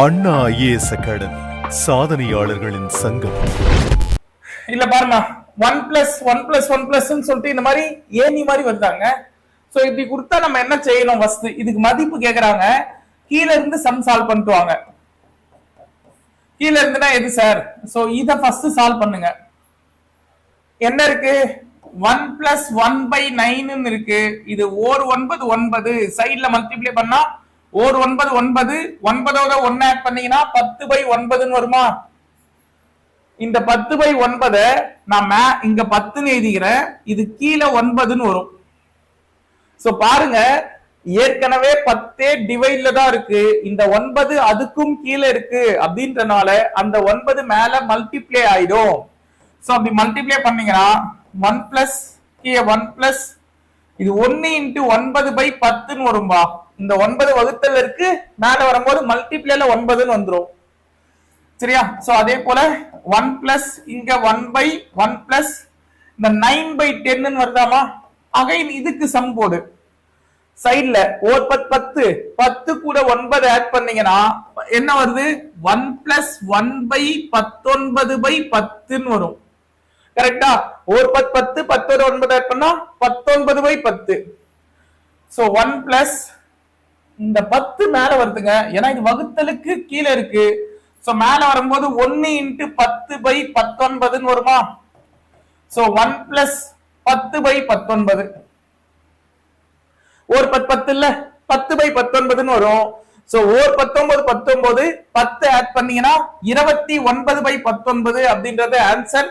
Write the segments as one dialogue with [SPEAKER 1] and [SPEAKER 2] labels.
[SPEAKER 1] அண்ணா IAS academy சாதனையாளர்களின் சங்கம்.
[SPEAKER 2] இல்ல பாருமா one plus one plus one plus சொல்லிட்டு இந்த மாதிரி ஏணி மாதிரி வந்தாங்க. சோ இப்படி கொடுத்தா நம்ம என்ன செய்யணும் வஸ்து இதுக்கு மதிப்பு கேக்குறாங்க. கீழ இருந்து சம் சால்வ் பண்ணிட்டு வாங்க கீழ இருந்துனா எது சார் சோ இத ஃபர்ஸ்ட் சால்வ் பண்ணுங்க. என்ன இருக்கு? One plus one by nine இருக்கு. இது ஓர் ஒன்பது ஒன்பது. சைட்ல மல்டிப்ளை பண்ணா ஓர் ஒன்பது ஒன்பது ஒன்பதோட ஒன்னு ஆட் பண்ணீங்கன்னா பத்து பை ஒன்பதுன்னு வருமா? இந்த பத்து பை ஒன்பத நான் மே- இங்க பத்துன்னு எழுதிக்கிறேன். இது கீழே ஒன்பதுன்னு வரும். சோ பாருங்க ஏற்கனவே பத்தே டிவைட்ல தான் இருக்கு. இந்த ஒன்பது அதுக்கும் கீழே இருக்கு அப்படின்றனால அந்த ஒன்பது மேல மல்டிப்ளை ஆயிடும். சோ அப்படி மல்டிப்ளை பண்ணீங்கன்னா ஒன் பிளஸ் கீழே ஒன் பிளஸ் இது ஒன்னு இன்ட்டு ஒன்பது பை பத்துன்னு வரும்பா. இந்த ஒன்பது வகுத்தல் இருக்கு மேல வரும்போது மல்டிப்ளேல ஒன்பதுன்னு வந்துடும் சரியா? சோ அதே போல ஒன் பிளஸ் இங்க ஒன் பை ஒன் பிளஸ் இந்த நைன் பை டென்னு வருதாமா? அகைன் இதுக்கு சம் போடு. சைட்ல ஓர் பத் பத்து பத்து கூட ஒன்பது ஆட் பண்ணீங்கன்னா என்ன வருது? ஒன் பிளஸ் ஒன் பை பத்தொன்பது பை பத்துன்னு வரும். கரெக்டா ஒரு பத்து பத்து பத்தோட ஒன்பது ஆட் பண்ணா பத்தொன்பது பை பத்து. ஸோ ஒன் பிளஸ் இந்த பத்து மேல வருதுங்க. ஏன்னா இது வகுத்தலுக்கு கீழே இருக்கு. சோ மேல வரும்போது ஒன்னு இன்ட்டு பத்து பை பத்தொன்பதுன்னு வருமா? சோ ஒன் பிளஸ் பத்து பை பத்தொன்பது. ஒரு பத்து பத்து இல்ல பத்து பை பத்தொன்பதுன்னு வரும். சோ ஓர் பத்தொன்பது பத்தொன்பது பத்து ஆட் பண்ணீங்கன்னா இருபத்தி ஒன்பது பை பத்தொன்பது அப்படின்றது ஆன்சர்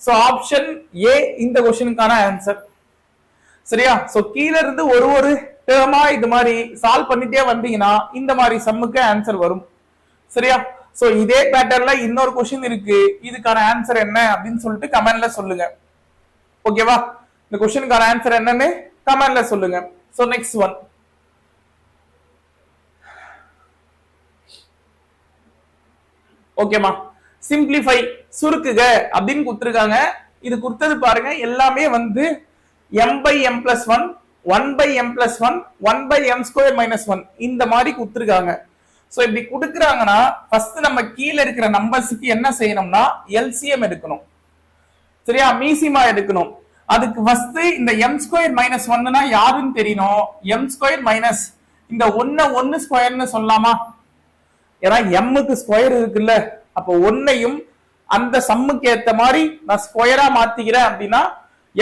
[SPEAKER 2] சோ ஆப்ஷன் ஏ இந்த கொஸ்டினுக்கான ஆன்சர் சரியா? சோ கீழ இருந்து ஒரு ஒரு டேர்மா இது மாதிரி சால்வ் பண்ணிட்டே வந்தீங்கன்னா இந்த மாதிரி சம்முக்கு ஆன்சர் வரும். சரியா? சோ இதே பேட்டர்ல இன்னொரு கொஸ்டின் இருக்கு. இதுக்கான ஆன்சர் என்ன அப்படின்னு சொல்லிட்டு கமெண்ட்ல சொல்லுங்க. ஓகேவா இந்த கொஸ்டினுக்கான ஆன்சர் என்னன்னு கமெண்ட்ல சொல்லுங்க. சோ நெக்ஸ்ட் ஒன் ஓகேமா சிம்பிளிஃபை சுருக்குக அப்படின்னு கொடுத்துருக்காங்க. இது கொடுத்தது பாருங்க எல்லாமே வந்து M by M plus one one by M plus one one by M square minus one இந்த மாதிரி கொடுத்துருக்காங்க. ஸோ இப்படி கொடுக்குறாங்கன்னா ஃபர்ஸ்ட் நம்ம கீழே இருக்கிற நம்பர்ஸுக்கு என்ன செய்யணும்னா எல்சிஎம் எடுக்கணும். சரியா? மீசிமா எடுக்கணும். அதுக்கு ஃபர்ஸ்ட் இந்த எம் ஸ்கொயர் மைனஸ் ஒன்னுனா யாருன்னு தெரியணும்? எம் ஸ்கொயர் மைனஸ் இந்த ஒன்னு ஒன்னு ஸ்கொயர்னு சொல்லலாமா? ஏன்னா எம்முக்கு ஸ்கொயர் இருக்குல்ல. அப்போ ஒன்னையும் அந்த சம்முக்கு ஏற்ற மாதிரி நான் ஸ்கொயரா மாத்திக்கிறேன் அப்படின்னா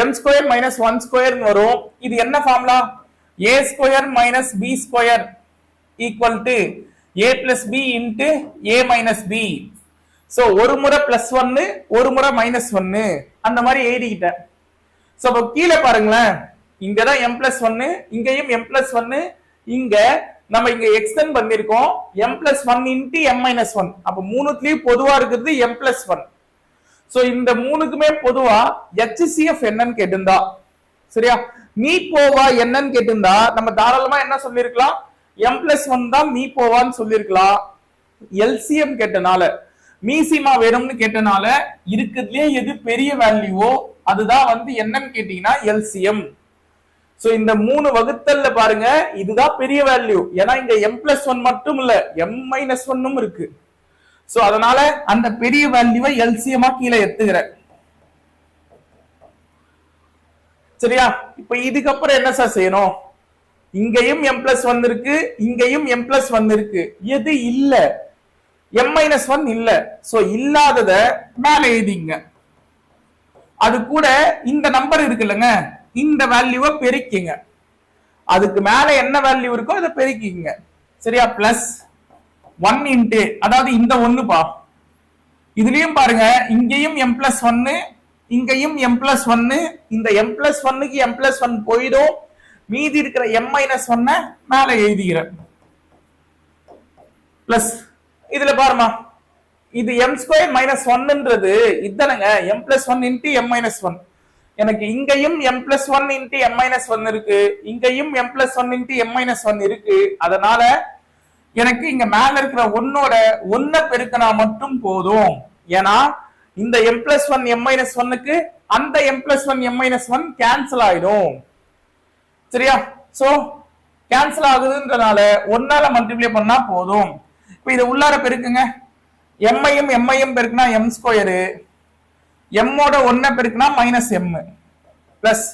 [SPEAKER 2] எம் ஸ்கொயர் மைனஸ் ஒன் ஸ்கொயர்னு வரும். இது என்ன formula A square minus B square equal to A plus B into A minus B so ஒரு முறை பிளஸ் ஒன்னு ஒரு முறை மைனஸ் ஒன்னு அந்த மாதிரி எழுதிக்கிட்டேன். ஸோ அப்போ கீழே பாருங்களேன். இங்கதான் எம் பிளஸ் ஒன்னு இங்கேயும் எம் பிளஸ் ஒன்னு இங்க நம்ம இங்க எக்ஸ்டெண்ட் பண்ணிருக்கோம். M plus one into M minus one அப்போ மூணுத்துலயும் பொதுவா இருக்கிறது எம் பிளஸ் ஒன் சோ இந்த மூணுக்குமே பொதுவா எச்சிசிஎஃப் என்னன்னு கேட்டிருந்தா. சரியா? மீ போவா என்னன்னு கேட்டிருந்தா நம்ம தாராளமா என்ன சொல்லிருக்கலாம்? எம் பிளஸ் ஒன் தான் மீ போவான்னு சொல்லிருக்கலாம் எல்சிஎம் கேட்டனால. மீசிமா வேணும்னு கேட்டனால இருக்கிறதுலயே எது பெரிய வேல்யூவோ அதுதான் வந்து என்னன்னு கேட்டீங்கன்னா எல்சிஎம் சோ இந்த மூணு வகுத்தல்ல பாருங்க இதுதான் பெரிய வேல்யூ ஏன்னா இங்க எம் பிளஸ் ஒன் மட்டும் இல்ல எம் மைனஸ் ஒன்னும் இருக்கு. சோ அதனால அந்த பெரிய வேல்யூவை எல்சிஎமா கீழே எத்துகிற. சரியா? இப்ப இதுக்கப்புறம் என்ன சார் செய்யணும்? இங்கேயும் எம் பிளஸ் வந்திருக்கு இங்கேயும் எம் பிளஸ் வந்திருக்கு. இருக்கு எது இல்ல? எம் மைனஸ் ஒன் இல்ல. சோ இல்லாதத மேல எழுதிங்க. அது கூட இந்த நம்பர் இருக்குல்லங்க இந்த வேல்யூவை பெருக்கிங்க. அதுக்கு மேல என்ன வேல்யூ இருக்கோ அதை பெருக்கிங்க. சரியா? பிளஸ் ஒன் இன்ட்டு அதாவது இந்த ஒண்ணுப்பா இதுலயும் பாருங்க இங்கேயும் எம் பிளஸ் ஒன்னு இங்கேயும் எம் பிளஸ் ஒன்னு இந்த எம் பிளஸ் ஒன்னுக்கு எம் பிளஸ் ஒன் போயிடும். மீதி இருக்கிற எம் மைனஸ் ஒன்ன மேல எழுதிக்கிறேன் பிளஸ் இதுல பாருமா இது எம் ஸ்கொயர் மைனஸ் ஒன்னுன்றது இதானங்க M plus one into M minus one எனக்கு இங்கேயும் M plus one into M minus one இருக்கு இங்கேயும் M plus one into M minus one இருக்கு. அதனால எனக்கு இங்க மேல இருக்கிற ஒன்னோட ஒன்ன பெருக்கினா மட்டும் போதும். ஏன்னா இந்த M plus one M minus ஒன்னுக்கு அந்த M plus one M minus one cancel ஆயிடும். சரியா? சோ கேன்சல் ஆகுதுன்றனால ஒன்னால மல்டிப்ளை பண்ணா போதும். இப்போ இதை உள்ளார பெருக்குங்க. எம்ஐயும் எம்ஐயும் பெருக்குனா எம் ஸ்கொயரு எம்மோட ஒன்ன பெருக்குனா மைனஸ் எம் பிளஸ்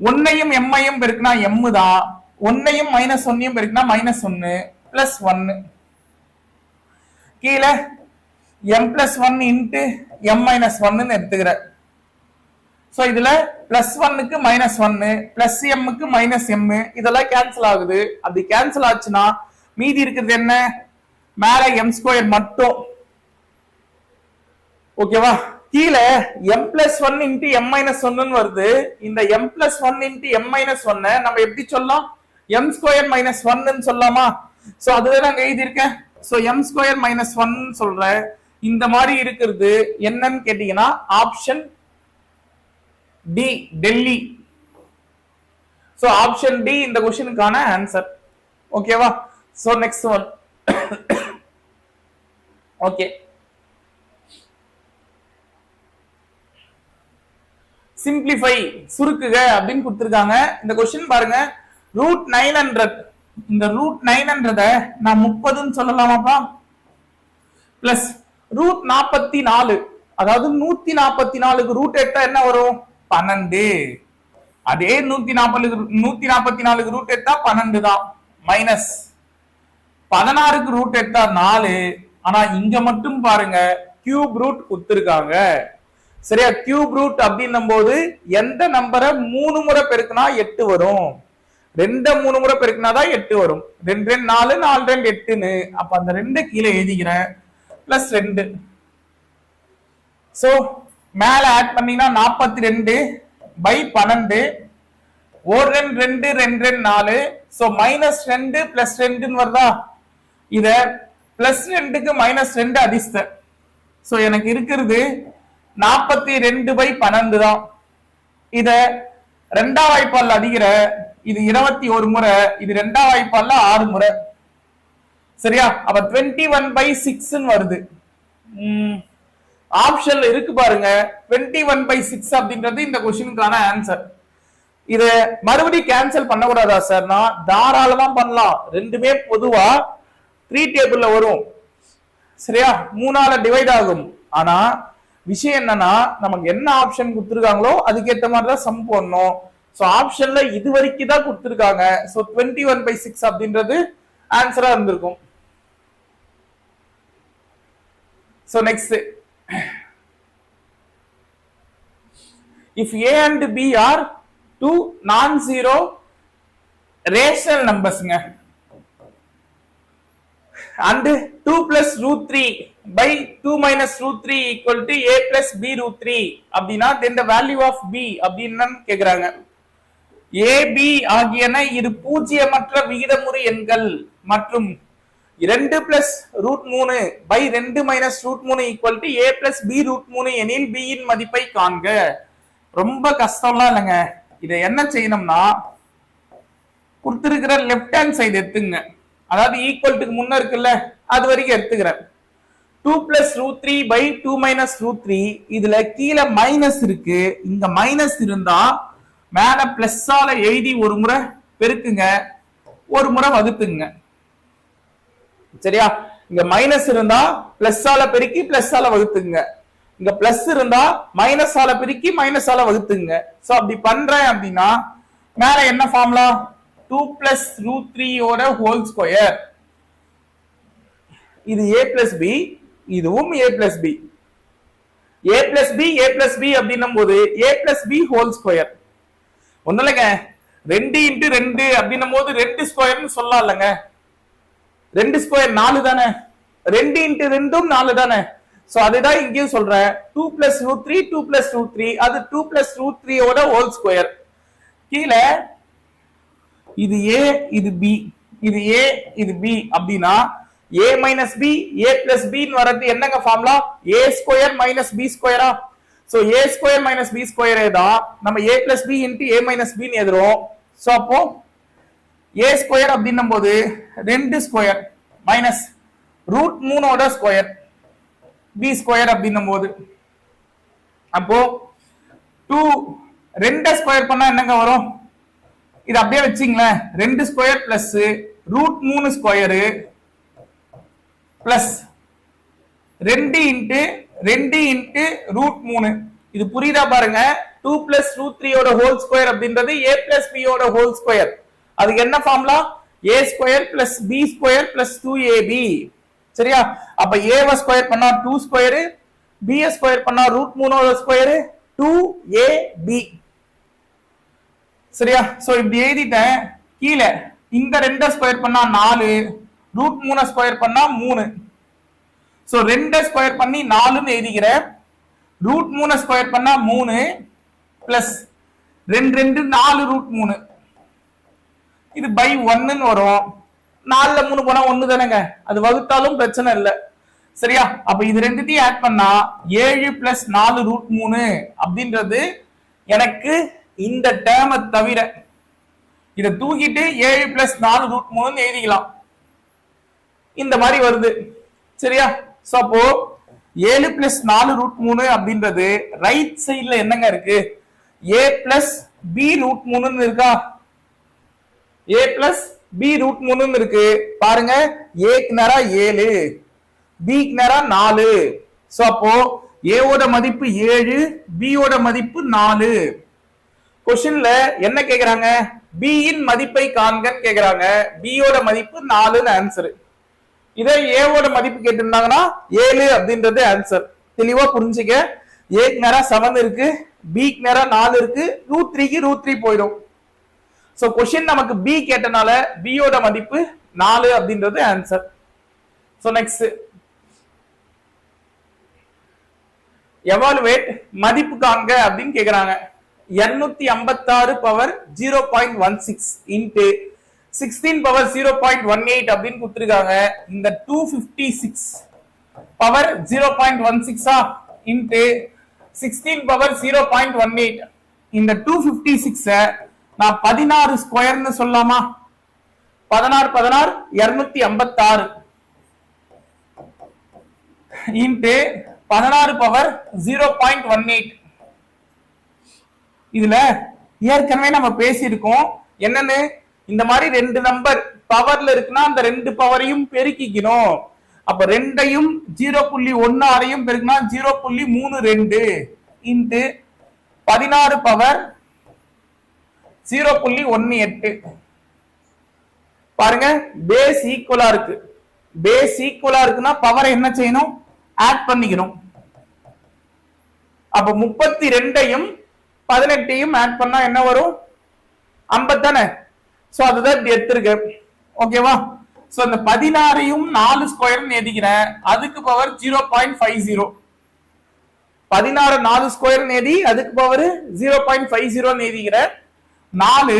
[SPEAKER 2] ஒன்னையும் எம்ஐயும் பெருக்குனா எம்மு தான். ஒன்னையும் மைனஸ் ஒன்னையும் பெருக்குனா மைனஸ் ஒன்னு. பிளஸ் ஒன்னு கீழே M plus one into M minus ஒன்னு எடுத்துக்கிற சோ இதுல பிளஸ் ஒன்னுக்கு மைனஸ் ஒன்னு பிளஸ் எம்முக்கு மைனஸ் எம் இதெல்லாம் கேன்சல் ஆகுது. அப்படி கேன்சல் ஆச்சுன்னா மீதி இருக்கிறது என்ன? மேல எம் ஸ்கொயர் மட்டும். ஓகேவா கீழே M plus one into M minus ஒன்னு வருது. இந்த M plus one into M minus ஒன்னு நம்ம எப்படி சொல்லலாம்? எம் ஸ்கொயர் மைனஸ் ஒன்னு சொல்லலாமா? ஸோ அதுதான் நாங்க எழுதியிருக்கேன். So M square minus one சொல்றேன் இந்த மாதிரி இருக்கிறது என்னன்னு கேட்டீங்கன்னா option D Delhi so option D இந்த கொஸ்டினுக்கான ஆன்சர் ஓகேவா so next one okay simplify சுருக்குக அப்படின்னு கொடுத்துருக்காங்க. இந்த கொஸ்டின் பாருங்க. ரூட் நைன் ஹண்ட்ரட் இந்த ரூட் நைன்ன்றத நான் முப்பதுன்னு சொல்லலாமாப்பா? பிளஸ் ரூட் நாற்பத்தி நாலு அதாவது நூத்தி நாற்பத்தி நாலுக்கு ரூட் எடுத்தா என்ன வரும்? பன்னெண்டு. அதே நூத்தி நாற்பது நூத்தி நாற்பத்தி நாலுக்கு ரூட் எடுத்தா பன்னெண்டு தான் மைனஸ் பதினாறுக்கு ரூட் எடுத்தா நாலு ஆனா இங்க மட்டும் பாருங்க கியூப் ரூட் கொடுத்துருக்காங்க. சரியா? கியூப் ரூட் அப்படின்னும் போது எந்த நம்பரை மூணு முறை பெருக்குனா எட்டு வரும். ரெண்டு மூணு முறை பெருக்கினாதான் எட்டு வரும். ரெண்டு ரெண்டு நாலு நாலு ரெண்டு எட்டுன்னு. அப்ப அந்த ரெண்டு கீழே எழுதிக்கிறேன் பிளஸ் ரெண்டு. சோ மேல ஆட் பண்ணீங்கன்னா நாற்பத்தி ரெண்டு பை பன்னெண்டு. ஒரு ரெண்டு ரெண்டு ரெண்டு ரெண்டு நாலு. சோ மைனஸ் ரெண்டு பிளஸ் ரெண்டுன்னு வருதா? இத பிளஸ் ரெண்டுக்கு மைனஸ் ரெண்டு அதிர்ஷ்ட. சோ எனக்கு இருக்கிறது நாற்பத்தி ரெண்டு பை பன்னெண்டு தான். இதை ரெண்டா வாய்ப்பால் அதிகிற இது இருபத்தி ஒரு முறை இது ரெண்டா வாய்ப்பால் ஆறு முறை. சரியா? அப்ப டுவெண்ட்டி ஒன் பை சிக்ஸ் வருது. ஆப்ஷன்ல இருக்கு பாருங்க. டுவெண்ட்டி ஒன் பை சிக்ஸ் அப்படின்றது இந்த கொஸ்டினுக்கான ஆன்சர் இது மறுபடியும் கேன்சல் பண்ணக்கூடாதா சார் நான் தாராளமா பண்ணலாம். ரெண்டுமே பொதுவா த்ரீ டேபிள்ல வரும். சரியா? மூணால டிவைட் ஆகும். ஆனா விஷயம் என்னன்னா நமக்கு என்ன ஆப்ஷன் கொடுத்துருக்காங்களோ அதுக்கேற்ற மாதிரி தான் சம் போடணும் ஸோ ஆப்ஷன்ல இது வரைக்கும் தான் கொடுத்துருக்காங்க. So twenty one by six அப்படின்றது ஆன்சரா இருந்திருக்கும். So next if A and B are two non zero rational நம்பர்ஸ்ங்க and 2 plus root 3 by 2 minus root 3 equal to a plus b root 3 அப்படின்னா then the value of b அப்படின்னு கேக்குறாங்க. A b ஆகியன இரு பூஜ்ஜியமற்ற விகிதமுறு எண்கள் மற்றும் இரண்டு பிளஸ் ரூட் மூணு பை ரெண்டு மைனஸ் ரூட் மூணு equal to A plus B root மூணு எனில் பி இன் மதிப்பை காண்க. ரொம்ப கஷ்டம்லாம் இல்லைங்க. இதை என்ன செய்யணும்னா கொடுத்துருக்கிற லெஃப்ட் ஹேண்ட் சைடு எடுத்துங்க. அதாவது ஈக்குவல்ட்டுக்கு முன்ன இருக்குல்ல அது வரைக்கும் எடுத்துக்கிறேன். Two plus root three by two minus root three இதுல கீழே மைனஸ் இருக்கு. இங்க மைனஸ் இருந்தா மேல பிளஸ்ஸால எழுதி ஒரு முறை பெருக்குங்க. ஒரு முறை வகுத்துங்க. சரியா? இங்க மைனஸ் இருந்தா பிளஸ்ஸால பெருக்கி பிளஸ்ஸால வகுத்துங்க. இங்க பிளஸ் இருந்தா மைனஸ் ஆல பெருக்கி மைனஸ் ஆல வகுத்துங்க. சோ அப்படி பண்றேன் அப்படின்னா மேல என்ன ஃபார்முலா டூ பிளஸ் ரூட் த்ரீயோட ஹோல் ஸ்கொயர் இது ஏ பிளஸ் பி இதுவும் A plus B A plus B A plus B அப்படின்னும் போது A plus B whole square ஒன்றும் இல்லைங்க. ரெண்டு இன்ட்டு ரெண்டு அப்படின்னும் போது ரெண்டு ஸ்கொயர்னு சொல்லலாம் இல்லைங்க. ரெண்டு ஸ்கொயர் நாலு தானே. ரெண்டு இன்ட்டு ரெண்டும் நாலு தானே. ஸோ அதுதான் இங்கேயும் சொல்றேன். Two plus root three two plus root three அது டூ பிளஸ் ரூட் த்ரீயோட ஹோல் ஸ்கொயர் கீழே இது ஏ இது பி இது ஏ இது பி அப்படின்னா A minus B A plus பின்னு வர்றது என்னங்க formula A square minus B ஸ்கொயரா so A square minus B ஸ்கொயரே தான் நம்ம A plus B into A minus பின்னு எதிரும் ஸோ அப்போ ஏ ஸ்கொயர் அப்படின்னும் போது ரெண்டு ஸ்கொயர் மைனஸ் ரூட் மூணோட ஸ்கொயர் பி ஸ்கொயர் அப்படின்னும் போது அப்போ டூ ரெண்டை ஸ்கொயர் பண்ணா என்னங்க வரும்? இது அப்படியே வச்சிங்களேன் ரெண்டு ஸ்கொயர் பிளஸ் ரூட் மூணு ஸ்கொயரு பிளஸ் ரெண்டு இன்ட்டு ரெண்டு இன்ட்டு ரூட் மூணு. இது புரியுதா பாருங்க? டூ பிளஸ் ரூட் த்ரீயோட ஹோல் ஸ்கொயர் அப்படின்றது ஏ பிளஸ் பியோட ஹோல் ஸ்கொயர் அதுக்கு என்ன formula A square plus B square plus two AB சரியா? அப்ப ஏவை ஸ்கொயர் பண்ணா டூ ஸ்கொயரு பிஎஸ் ஸ்கொயர் பண்ணா ரூட் மூணோட ஸ்கொயரு டூ ஏபி சரியா? சோ இப்படி எழுதிட்டேன். கீழே இந்த ரெண்ட ஸ்கொயர் பண்ணா நாலு ரூட் மூணை ஸ்கொயர் பண்ணா மூணு. சோ ரெண்ட ஸ்கொயர் பண்ணி நாலுன்னு எழுதிக்கிறேன். ரூட் மூணு ஸ்கொயர் பண்ணா மூணு பிளஸ் ரெண்டு ரெண்டு நாலு ரூட் மூணு. இது பை ஒன்னுன்னு வரும். நாலுல மூணு போனா ஒண்ணு தானேங்க. அது வகுத்தாலும் பிரச்சனை இல்லை. சரியா? அப்ப இது ரெண்டுத்தையும் ஆட் பண்ணா ஏழு பிளஸ் நாலு ரூட் மூணு அப்படின்றது எனக்கு இந்த டேர்மை தவிர இதை தூக்கிட்டு ஏழு பிளஸ் நாலு ரூட் மூணுன்னு எழுதிக்கலாம். இந்த மாதிரி வருது. சரியா? ஸோ அப்போ ஏழு பிளஸ் நாலு ரூட் மூணு அப்படின்றது ரைட் சைடில் என்னங்க இருக்கு? ஏ பிளஸ் பி ரூட் மூணுன்னு இருக்கா? ஏ பிளஸ் பி ரூட் மூணுன்னு இருக்கு. பாருங்க ஏக்கு நேரா ஏழு பிக்கு நேரா நாலு. ஸோ அப்போ ஏவோட மதிப்பு ஏழு பியோட மதிப்பு நாலு. கொஸ்டின்ல என்ன கேக்குறாங்க? பி இன் மதிப்பை காண்கன்னு கேக்குறாங்க. பியோட மதிப்பு நாலுன்னு ஆன்சர் இதே ஏவோட மதிப்பு கேட்டிருந்தாங்கன்னா ஏழு அப்படின்றது ஆன்சர் தெளிவா புரிஞ்சுக்க. ஏக்கு நேரம் செவன் இருக்கு. பிக்கு நேரம் நாலு இருக்கு. ரூட் த்ரீக்கு ரூட் த்ரீ போயிடும். ஸோ கொஸ்டின் நமக்கு பி கேட்டனால பியோட மதிப்பு நாலு அப்படின்றது ஆன்சர் ஸோ நெக்ஸ்ட் எவாலுவேட் மதிப்பு காண்க அப்படின்னு கேக்குறாங்க. 256 ஐம்பத்தாறு power zero point one six into sixteen power zero point one eight அப்படின்னு கொடுத்துருக்காங்க. இந்த two fifty six power zero point one சிக்ஸா into sixteen power zero point one eight இந்த டூ பிப்டி சிக்ஸ நான் பதினாறு ஸ்கொயர்னு சொல்லலாமா பதினாறு பதினாறு இருநூத்தி ஐம்பத்தாறு. இன்ட்டு பதினாறு power zero point one eight இதுல ஏற்கனவே நம்ம பேசியிருக்கோம். என்னன்னு? இந்த மாதிரி ரெண்டு நம்பர் பவர்ல இருக்குன்னா அந்த ரெண்டு பவரையும் பெருக்கிக்கணும். அப்ப ரெண்டையும் ஜீரோ புள்ளி ஒன்னு ஆறையும் பெருக்கினா ஜீரோ புள்ளி மூணு ரெண்டு இன்ட்டு பதினாறு பவர் ஜீரோ புள்ளி ஒன்னு எட்டு. பாருங்க பேஸ் ஈக்குவலா இருக்கு. பேஸ் ஈக்குவலா இருக்குன்னா பவரை என்ன செய்யணும்? ஆட் பண்ணிக்கணும். அப்ப முப்பத்தி ரெண்டையும் பதினெட்டையும் ஆட் பண்ணா என்ன வரும்? ஐம்பத்தானே? ஸோ அதுதான் இப்படி எடுத்திருக்கு. ஓகேவா ஸோ இந்த பதினாறையும் நாலு ஸ்கொயர்னு எழுதிக்கிறேன். அதுக்கு power zero point five zero பதினாறு நாலு ஸ்கொயர் நேதி அதுக்கு பவர் ஜீரோ பாயிண்ட் ஃபைவ் ஜீரோன்னு எழுதிக்கிறேன். நாலு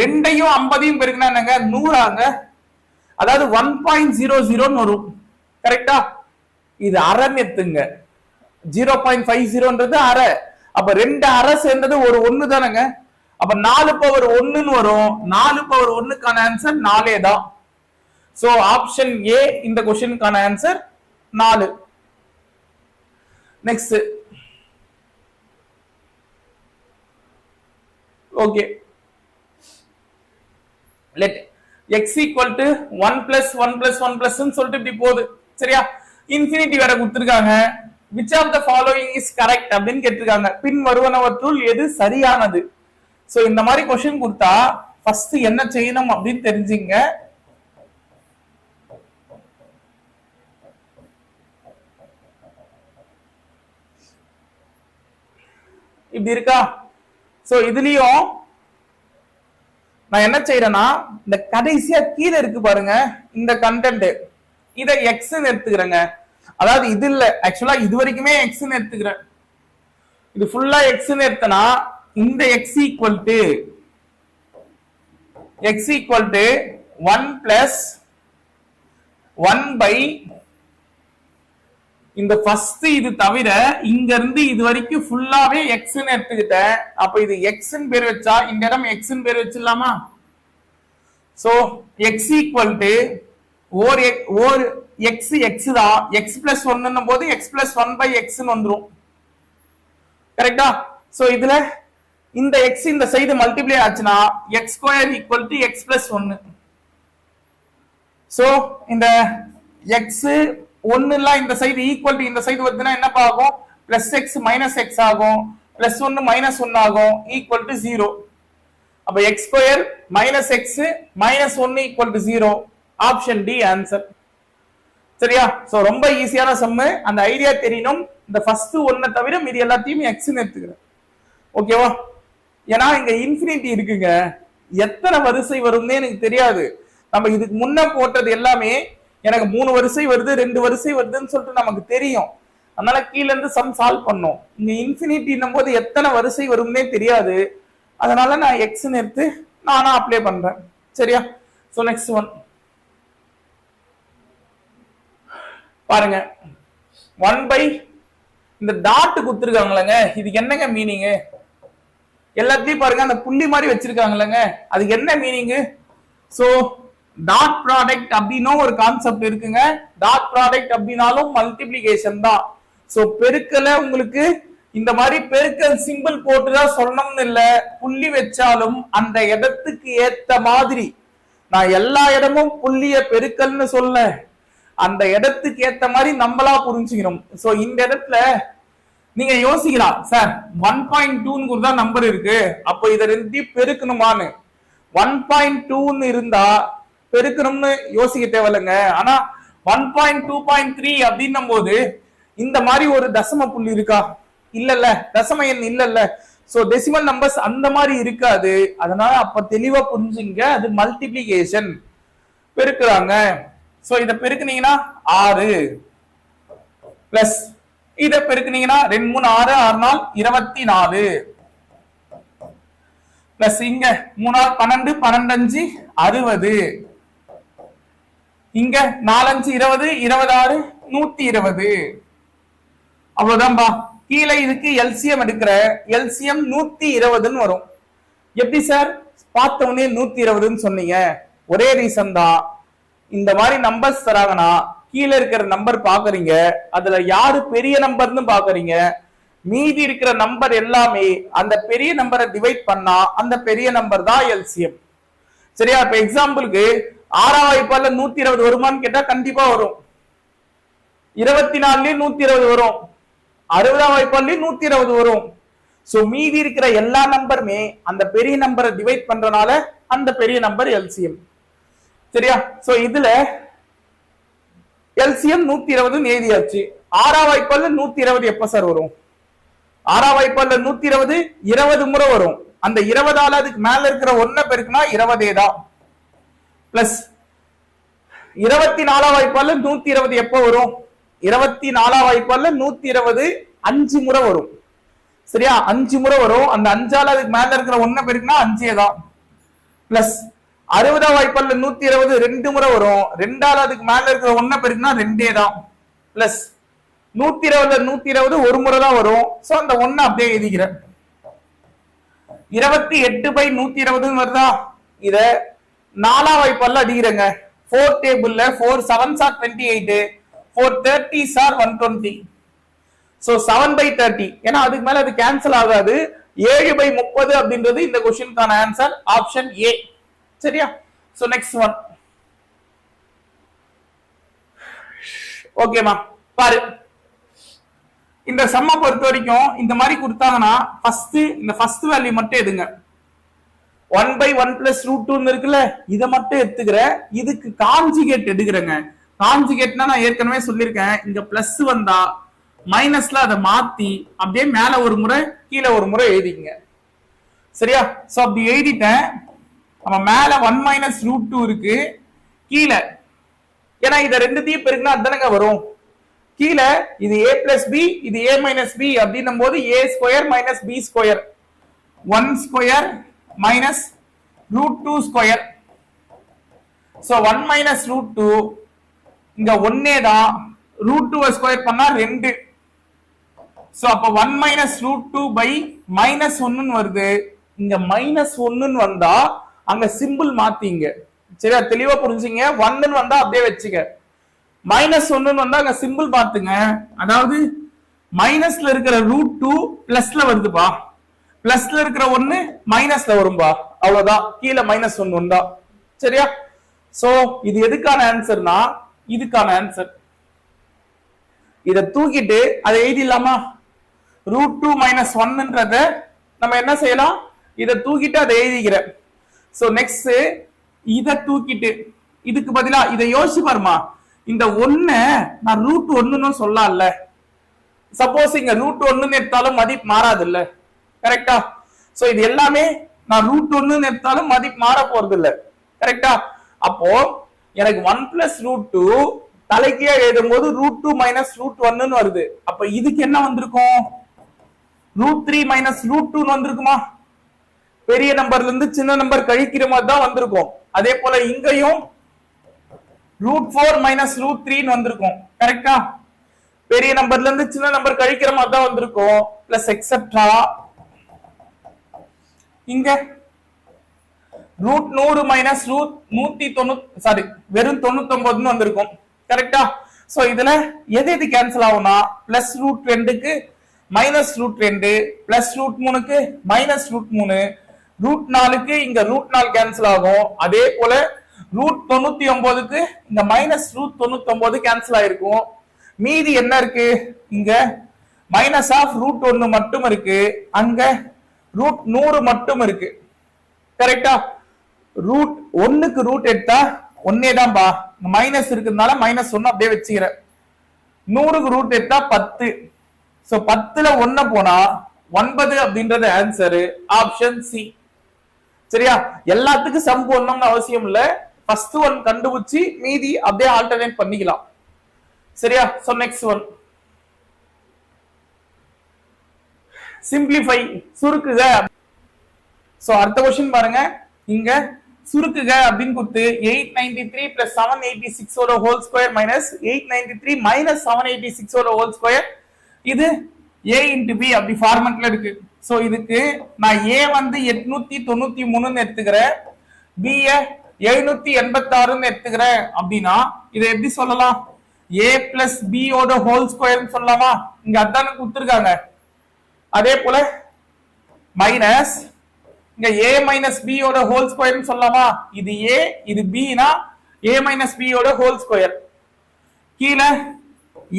[SPEAKER 2] ரெண்டையும் ஐம்பதையும் பெருக்கினா என்னங்க? நூறாங்க. அதாவது ஒன் பாயிண்ட் ஜீரோ ஜீரோன்னு வரும். கரெக்டா இது அரைன்னு எத்துங்க ஜீரோ பாயிண்ட் ஃபைவ் ஜீரோன்றது அரை. அப்ப ரெண்டு அரை சேர்ந்தது ஒரு ஒண்ணு தானேங்க. அப்ப நாலு பவர் ஒண்ணுன்னு வரும். நாலு பவர் ஒண்ணுக்கான ஆன்சர் நாலே தான். சோ ஆப்ஷன் ஏ இந்த கொஸ்டினுக்கான ஆன்சர் நாலு. Next okay let X equal to one plus one plus one plus சொல்லிட்டு இப்படி போகுது. சரியா? இன்ஃபினிட்டி வேற கொடுத்துருக்காங்க. Which of the following is correct அப்படின்னு கேட்டிருக்காங்க. பின் வருவனவற்றுள் எது சரியானது? சோ இந்த மாதிரி கொஸ்டின் கொடுத்தா ஃபர்ஸ்ட் என்ன செய்யணும் அப்படின்னு தெரிஞ்சுங்க. இப்படி இருக்கா? சோ இதுலயும் நான் என்ன செய்யறேன்னா இந்த கடைசியா கீழே இருக்கு பாருங்க இந்த கண்டென்ட் இதை எக்ஸ்ன்னு எடுத்துக்கிறேங்க. அதாவது இது இல்ல. ஆக்சுவலா இது வரைக்குமே எக்ஸ்ன்னு எடுத்துக்கிறேன். இது ஃபுல்லா எக்ஸ்ன்னு எடுத்தனா இந்த X equal to X equal to one plus one by இந்த ஃபர்ஸ்ட் இது தவிர இங்க இருந்து இது வரைக்கும் ஃபுல்லாவே எக்ஸ்ன்னு எடுத்துக்கிட்டேன். அப்ப இது எக்ஸ்ன்னு பேர் வச்சா இந்த இடம் எக்ஸ்ன்னு பேர் வச்சிடலாமா? So x equal to wore egg wore x x தான் எக்ஸ் பிளஸ் ஒன்னும் போது x plus one by x வந்துரும். கரெக்டா சோ இதுல இந்த எக்ஸ் இந்த சைடு மல்டிப்ளை ஆச்சுன்னா x square equal to x plus ஒன்னு சோ இந்த எக்ஸ் ஒன்னுலாம் இந்த சைடு ஈக்குவல் டு இந்த சைடு வருதுன்னா என்னப்பா ஆகும்? பிளஸ் எக்ஸ் மைனஸ் எக்ஸ் ஆகும். பிளஸ் ஒன்னு மைனஸ் ஒன்னு ஆகும். ஈக்குவல் டு ஜீரோ அப்ப x square minus x minus ஒன்னு equal to zero option D answer சரியா? சோ ரொம்ப ஈஸியான சம்மு அந்த ஐடியா தெரியணும் இந்த ஃபர்ஸ்ட் ஒன்னை தவிர மீதி எல்லாத்தையும் எக்ஸ்னு எடுத்துக்கிறேன். ஓகேவா ஏன்னா இங்க இன்ஃபினிட்டி இருக்குங்க. எத்தனை வரிசை வரும்னே எனக்கு தெரியாது. நம்ம இதுக்கு முன்ன போட்டது எல்லாமே எனக்கு மூணு வரிசை வருது ரெண்டு வரிசை வருதுன்னு சொல்லிட்டு நமக்கு தெரியும். அதனால கீழ இருந்து சம் சால்வ் பண்ணோம். இங்க இன்ஃபினிட்டின்னும் போது எத்தனை வரிசை வரும்னே தெரியாது. அதனால நான் எக்ஸ்னு எடுத்து நானா அப்ளை பண்றேன். சரியா? ஸோ நெக்ஸ்ட் ஒன் பாருங்க. ஒன் பை இந்த டாட்டு கொடுத்துருக்காங்களேங்க இதுக்கு என்னங்க மீனிங்கு எல்லாத்தையும் பாருங்க. அந்த புள்ளி மாதிரி வச்சிருக்காங்களேங்க அதுக்கு என்ன மீனிங்கு ஸோ டாட் ப்ராடக்ட் அப்படின்னும் ஒரு கான்செப்ட் இருக்குங்க. டாட் ப்ராடக்ட் அப்படின்னாலும் மல்டிப்ளிகேஷன் தான். ஸோ பெருக்கலை உங்களுக்கு இந்த மாதிரி பெருக்கல் சிம்பிள் போட்டுதான் சொல்லணும்னு இல்லை. புள்ளி வச்சாலும் அந்த இடத்துக்கு ஏத்த மாதிரி. நான் எல்லா இடமும் புள்ளிய பெருக்கல்னு சொல்ல அந்த இடத்துக்கு ஏத்த மாதிரி நம்மளா புரிஞ்சுக்கணும். சோ இந்த இடத்துல நீங்க யோசிக்கலாம் சார் ஒன் பாயிண்ட் டூன்னு தான் நம்பர் இருக்கு. அப்போ இதை ரெண்டு பெருக்கணுமான்னு. ஒன் பாயிண்ட் டூன்னு இருந்தா பெருக்கணும்னு யோசிக்க தேவையில்லைங்க. ஆனா one point two point three அப்படின்னும் போது இந்த மாதிரி ஒரு தசம புள்ளி இருக்கா? இல்லல்ல. தசம எண் இல்லல்ல. சோ டெசிமல் நம்பர்ஸ் அந்த மாதிரி இருக்காது. அதனால அப்ப தெளிவா புரிஞ்சுங்க. அது மல்டிப்ளிகேஷன் பெருக்குறாங்க. சோ இத பெருக்குனீங்கன்னா ஆறு பிளஸ் இத பெருக்குனீங்கன்னா ரெண்டு மூணு ஆறு ஆறு நாள் இருபத்தி நாலு. பிளஸ் இங்க மூணு பன்னெண்டு பன்னெண்டு அஞ்சு அறுபது. இங்க நாலஞ்சு இருபது இருபது ஆறு நூத்தி இருபது. அவ்வளவுதான்பா. கீழே இதுக்கு எல்சிஎம் எடுக்கிற எல்சிஎம் நூத்தி இருபதுன்னு வரும். எப்படி சார்? பார்த்த உடனே நூத்தி இருபதுன்னு சொன்னீங்க. ஒரே ரீசன் தான். இந்த மாதிரி நம்பர்ஸ் தராங்கன்னா கீழே இருக்கிற நம்பர் பாக்குறீங்க அதுல யாரு பெரிய நம்பர்னு பாக்குறீங்க மீதி இருக்கிற நம்பர் எல்லாமே அந்த பெரிய நம்பரை டிவைட் பண்ணா அந்த பெரிய நம்பர் தான் எல்சிஎம் சரியா? இப்ப எக்ஸாம்பிளுக்கு ஆறாம் வாய்ப்பால நூத்தி இருபது வருமான்னு கேட்டா கண்டிப்பா வரும். இருபத்தி நாலுலயும் நூத்தி இருபது வரும். அறுபதாம் வாய்ப்பாலையும் நூத்தி இருபது வரும். சோ மீதி இருக்கிற எல்லா நம்பருமே அந்த பெரிய நம்பரை டிவைட் பண்றனால அந்த பெரிய நம்பர் எல்சிஎம் சரியா? சோ இதுல எல்சிஎம் நூத்தி இருபதுன்னு எழுதியாச்சு. ஆறாம் வாய்ப்பால நூத்தி இருபது எப்ப சார் வரும்? ஆறாம் வாய்ப்பால நூத்தி இருபது இருபது முறை வரும். அந்த இருபதால அதுக்கு மேல இருக்கிற ஒன்ன பெருக்குனா இருபதே தான். பிளஸ் இருபத்தி நாலாம் வாய்ப்பால நூத்தி இருபது எப்ப வரும்? இருபத்தி நாலாம் வாய்ப்பால நூத்தி இருபது அஞ்சு முறை வரும். சரியா? அஞ்சு முறை வரும். அந்த அஞ்சால அதுக்கு மேல இருக்கிற ஒன்ன பெருக்குனா அஞ்சே தான். பிளஸ் அறுபதாம் வாய்ப்பால நூத்தி இருபது ரெண்டு முறை வரும். ரெண்டாவது அதுக்கு மேல இருக்கிற ஒன்ன பெருக்குனா ரெண்டே தான். பிளஸ் நூத்தி இருபதுல நூத்தி இருபது ஒரு முறை தான் வரும். சோ அந்த ஒன்னு அப்படியே எழுதிக்கிறேன். இருபத்தி எட்டு பை நூத்தி இருபதுன்னு வருதா? இத நாலாம் வாய்ப்பால அடிக்கிறேங்க. ஃபோர் டேபிள்ல ஃபோர் செவன் சார் twenty eight four thirty sir one twenty so seven by thirty ஏன்னா அதுக்கு மேல அது கேன்சல் ஆகாது. ஏழு பை முப்பது அப்படின்றது இந்த கொஸ்டினுக்கான ஆன்சர் ஆப்ஷன் ஏ சரியா? சோ நெக்ஸ்ட் ஒன் ஓகேமா பாரு. இந்த சம்ம பொறுத்த வரைக்கும் இந்த மாதிரி கொடுத்தாங்கன்னா ஃபர்ஸ்ட் இந்த ஃபர்ஸ்ட் வேல்யூ மட்டும் எடுங்க. One by one plus root டூன்னு இருக்குல்ல இதை மட்டும் எடுத்துக்கிறேன் இதுக்கு காஞ்சிகேட் எடுக்கிறேங்க. காஞ்சிகேட்னா நான் ஏற்கனவே சொல்லியிருக்கேன். இங்க பிளஸ் வந்தா மைனஸ்ல அதை மாத்தி அப்படியே மேல ஒரு முறை கீழே ஒரு முறை எழுதிங்க சரியா? சோ அப்படி எழுதிட்டேன். நம்ம மேல ஒன் மைனஸ் ரூட் டூ இருக்கு கீழே. ஏன்னா இதை ரெண்டுத்தையும் பெருக்குனா அதுதானங்க வரும். கீழே இது ஏ பிளஸ் பி இது ஏ மைனஸ் பி அப்படின்னும் போது A square minus B square one square minus root two square so one minus root two இங்க ஒன்னே தான். ரூட் டூ ஸ்கொயர் பண்ணா ரெண்டு. ஸோ அப்போ one minus root two by minus ஒன்னுன்னு வருது. இங்க மைனஸ் ஒன்னுன்னு வந்தா அங்க சிம்பிள் மாத்திங்க. சரியா? தெளிவா புரிஞ்சுங்க. ஒன்னு வந்தா அப்படியே வச்சுக்க. மைனஸ் ஒன்னு வந்தா அங்க சிம்பிள் பார்த்துங்க அதாவது மைனஸ்ல இருக்கிற ரூட் டூ பிளஸ்ல வருதுப்பா. பிளஸ்ல இருக்கிற ஒன்னு மைனஸ்ல வரும்பா. அவ்வளவுதான். கீழே மைனஸ் ஒன்னு வந்தா. சரியா? சோ இது எதுக்கான ஆன்சர்னா இதுக்கான ஆன்சர் இத தூக்கிட்டு அதை எழுதிடலாமா? ரூட் டூ மைனஸ் ஒன்னுன்றத நம்ம என்ன செய்யலாம்? இதை தூக்கிட்டு அதை எழுதிக்கிறேன். சோ நெக்ஸ்ட் இத தூக்கிட்டு இதுக்கு பதிலா இதை யோசிச்சு பாருமா இந்த ஒண்ணு நான் ரூட் ஒண்ணுன்னு சொல்லலாம்ல சப்போஸ் இங்க ரூட் ஒண்ணுன்னு எடுத்தாலும் மதிப்பு மாறாது இல்ல கரெக்டா சோ இது எல்லாமே நான் ரூட் ஒண்ணுன்னு எடுத்தாலும் மதிப்பு மாற போறது இல்ல கரெக்டா அப்போ எனக்கு ஒன் பிளஸ் ரூட் டூ தலைக்கீழ எழுதும் போது ரூட் டூ மைனஸ் ரூட் ஒன்னு வருது. அப்ப இதுக்கு என்ன வந்திருக்கும்? ரூட் த்ரீ மைனஸ் ரூட் டூன்னு வந்திருக்குமா? பெரிய நம்பர்ல இருந்து சின்ன நம்பர் கழிக்கிற மாதிரி தான் வந்திருக்கும். அதே போல இங்கேயும் ரூட் ஃபோர் மைனஸ் ரூட் த்ரீன்னு வந்திருக்கும். கரெக்டா பெரிய நம்பர்ல இருந்து சின்ன நம்பர் கழிக்கிற மாதிரி தான் வந்திருக்கும். பிளஸ் எக்ஸெட்ரா இங்க ரூட் நூறு மைனஸ் ரூட் நூத்தி தொண்ணூத்தி சாரி வெறும் தொண்ணூத்தி ஒன்பதுன்னு வந்திருக்கும் கரெக்டா சோ இதுல எது எது கேன்சல் ஆகும்னா பிளஸ் ரூட் ரெண்டுக்கு மைனஸ் ரூட் ரெண்டு பிளஸ் ரூட் மூணுக்கு மைனஸ் ரூட் மூணு ரூட் நாலுக்கு இங்க ரூட் நாலு கேன்சல் ஆகும். அதே போல ரூட் தொண்ணூத்தி ஒன்பதுக்கு இங்க மைனஸ் ரூட் தொண்ணூத்தி ஒன்பது கேன்சல் ஆயிருக்கும். மீதி என்ன இருக்கு? இங்க மைனஸ் ஆஃப் ரூட் ஒன்னு மட்டும் இருக்கு. அங்க ரூட் நூறு மட்டும் இருக்கு. கரெக்டா ரூட் ஒன்னுக்கு ரூட் எடுத்தா ஒன்னே தான்பா மைனஸ் இருக்கிறதுனால மைனஸ் ஒன்னு அப்படியே வச்சுக்கிறேன். நூறுக்கு ரூட் எடுத்தா பத்து. ஸோ பத்துல ஒண்ண போனா ஒன்பது அப்படின்றது ஆன்சரு ஆப்ஷன் சி சரியா? எல்லாத்துக்கும் சம் போடணும்னு அவசியம் இல்ல. ஃபர்ஸ்ட் ஒன் கண்டுபிடிச்சி மீதி அப்படியே ஆல்டர்னேட் பண்ணிக்கலாம். சரியா? சோ நெக்ஸ்ட் ஒன் சிம்பிளிஃபை சுருக்குக. சோ அடுத்த கொஸ்டின் பாருங்க. இங்க சுருக்குக அப்படின்னு கொடுத்து eight ninety three plus seven eighty சிக்ஸோட whole square minus eight ninety three minus seven eighty சிக்ஸோட whole square இது ஏ இன்டு பி அப்படி ஃபார்மெட்ல இருக்கு. சோ இதுக்கு நான் ஏ வந்து எட்நூத்தி தொண்ணூத்தி மூணுன்னு எடுத்துக்கிறேன். பி எழுநூத்தி எண்பத்தி ஆறுன்னு எடுத்துக்கிறேன் அப்படின்னா இதை எப்படி சொல்லலாம்? ஏ பிளஸ் பி ஓட ஹோல் ஸ்கொயர்னு சொல்லலாமா? இங்க அதானே கொடுத்துருக்காங்க. அதே போல மைனஸ் இங்க ஏ மைனஸ் பி ஓட ஹோல் ஸ்கொயர்னு சொல்லலாமா? இது ஏ இது பினா ஏ மைனஸ் பி ஓட ஹோல் ஸ்கொயர் கீழே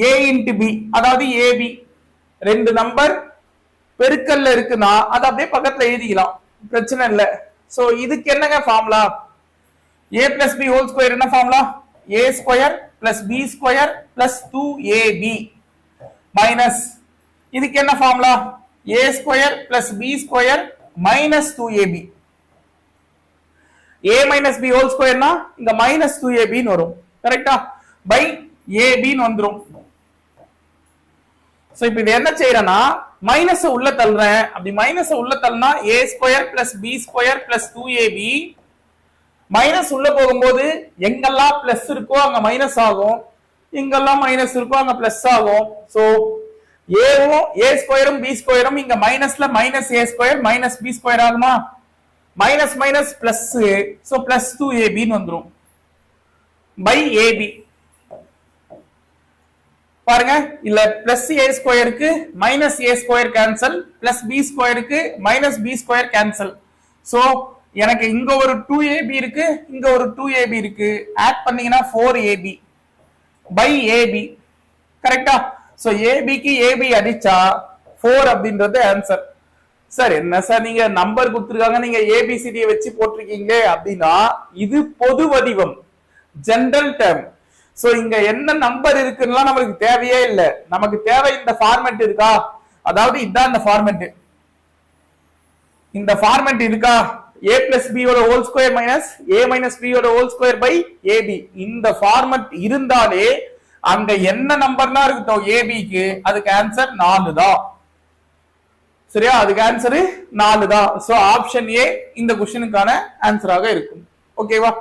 [SPEAKER 2] ஏ இன்ட்டு பி அதாவது ஏபி ரெண்டு நம்பர் பெருக்கல்ல இருக்குன்னா அது அப்படியே பக்கத்துல எழுதிக்கலாம். பிரச்சனை இல்லை. சோ இதுக்கு என்னங்க formula A plus B whole square என்ன formula A square plus B square plus two AB minus இதுக்கு என்ன formula A square plus B square minus two AB A minus B whole ஸ்கொயர்னா இந்த மைனஸ் டூ ஏபின்னு வரும். கரெக்டா by ஏபின்னு வந்துடும் so இப்போ இது என்ன செய்யறேன்னா மைனஸ் உள்ள தள்ளுறேன். அப்படி மைனஸ் உள்ள தள்ளுனா A square plus B square plus two AB minus உள்ள போகும்போது எங்கெல்லாம் பிளஸ் இருக்கோ அங்க மைனஸ் ஆகும். எங்கெல்லாம் மைனஸ் இருக்கோ அங்க பிளஸ் ஆகும். சோ ஏவும் ஏ ஸ்கொயரும் பி ஸ்கொயரும் இங்க மைனஸ்ல minus A square minus B square ஆகுமா? Minus minus plus so plus two ஏபின்னு வந்துடும் பை ஏபி பாருங்க இல்ல பிளஸ் ஏ ஸ்கொயருக்கு minus A square cancel plus B ஸ்கொயருக்கு minus B square cancel so எனக்கு இங்க ஒரு டூ ஏபி இருக்கு இங்க ஒரு டூ ஏபி இருக்கு. ஆட் பண்ணீங்கன்னா ஃபோர் ஏபி பை ஏபி கரெக்டா சோ ஏபிக்கு ஏபி அடிச்சா ஃபோர் அப்படின்றது ஆன்சர் சார் என்ன சார் நீங்க நம்பர் கொடுத்துருக்காங்க நீங்க ஏபிசிடியை வச்சு போட்டிருக்கீங்களே அப்படின்னா இது பொது வடிவம் ஜென்ரல் டேர்ம் சோ இங்க என்ன நம்பர் இருக்குன்னா நமக்கு தேவையே இல்ல. நமக்கு தேவை இந்த ஃபார்மெட் இருக்கா? அதாவது இதுதான் இந்த ஃபார்மெட் இந்த ஃபார்மெட் இருக்கா? ஏ பிளஸ் பி ஓட whole square minus A minus B ஓட ஹோல் ஸ்கொயர் பை ஏபி இந்த ஃபார்மெட் இருந்தாலே அங்க என்ன நம்பர்னா இருக்கட்டும் ஏபிக்கு அதுக்கு ஆன்சர் நாலு தான். சரியா? அதுக்கு ஆன்சர் நாலு தான். சோ ஆப்ஷன் ஏ இந்த கொஸ்டினுக்கான ஆன்சராக இருக்கும். ஓகேவா